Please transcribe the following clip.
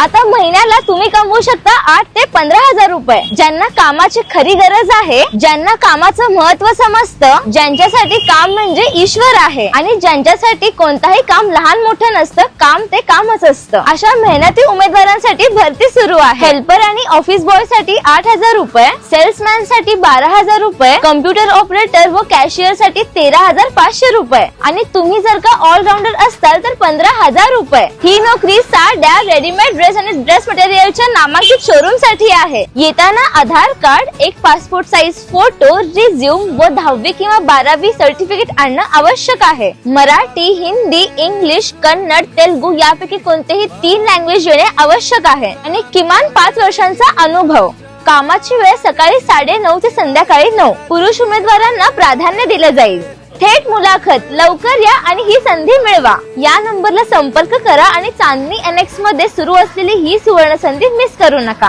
आता महिन्याला तुम्ही कमवू शकता आठ ते पंधरा हजार रुपये. ज्यांना कामाची खरी गरज आहे ज्यांना कामाचं महत्त्व समजतं ज्यांच्यासाठी काम म्हणजे ईश्वर आहे आणि ज्यांच्यासाठी कोणताही काम लहान मोठं नसतं काम ते कामच असतं. अशा मेहनती उमेदवारांसाठी भरती सुरू आहे. हेल्पर आणि ऑफिस बॉयसाठी आठ हजार रुपये सेल्समॅनसाठी बारा हजार रुपये कम्प्युटर ऑपरेटर व कॅशियरसाठी तेरा हजार पाचशे रुपये. आणि तुम्ही जर का ऑलराऊंडर असताल तर पंधरा हजार रुपये. ही नोकरी साड्या रेडीमेड ड्रेस आणि ड्रेस मटेरियलच्या नामांकित शोरूमसाठी आहे. येताना आधार कार्ड एक पासपोर्ट साईज फोटो रिझ्यूम व दहावी किंवा बारावी सर्टिफिकेट आणणं आवश्यक आहे. मराठी हिंदी इंग्लिश कन्नड तेलगू यापैकी कोणतेही तीन लँग्वेज येणे आवश्यक आहे. आणि किमान पाच वर्षांचा अनुभव. कामाची वेळ सकाळी साडे नऊ ते संध्याकाळी नऊ. पुरुष उमेदवारांना प्राधान्य दिलं जाईल. थेट मुलाखत लवकर या आणि ही संधी मिळवा. या नंबरला संपर्क करा आणि चांदणी एनेक्समध्ये सुरू असलेली ही सुवर्ण संधी मिस करू नका.